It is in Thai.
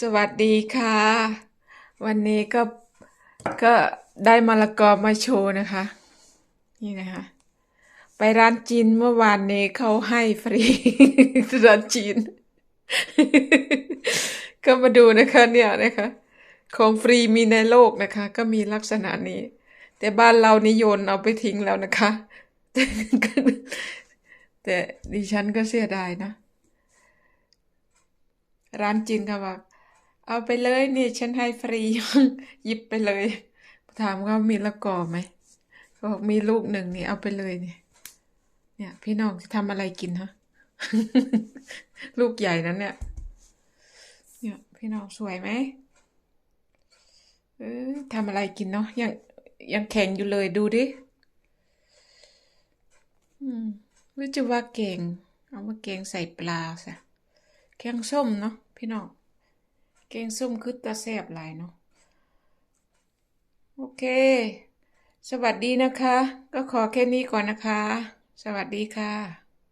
สวัสดีค่ะ วันนี้ก็ก็ได้มะละกอมาโชว์นะคะ นี่นะคะ ไปร้านจีนเมื่อวานนี้เขาให้ฟรี ร้านจีน ก็มาดูนะคะ เนี่ยนะคะ ของฟรีมีในโลกนะคะ ก็มีลักษณะนี้ แต่บ้านเรานี่โยนเอาไปทิ้งแล้วนะคะ แต่ดิฉันก็เสียดายนะร้านจีนก็บอก เอาไปเลยนี่ฉันให้ฟรีหยิบไปเลย ถามเขามีละกอไหมเขาบอกมีลูกหนึ่งนี่เอาไปเลยเนี่ยเนี่ย พี่น้องจะทำอะไรกินฮะลูกใหญ่นั้นเนี่ย เนี่ยพี่น้องสวยไหมเออทำอะไรกินเนาะยังยังแข็งอยู่เลยดูดิอืมรือจะว่าเก่ง เอามาเก่งใส่ปลาซะแกงส้มเนาะพี่น้อง แกงส้มคือตาแซบหลายเนาะโอเค สวัสดีนะคะ ก็ขอแค่นี้ก่อนนะคะ สวัสดีค่ะ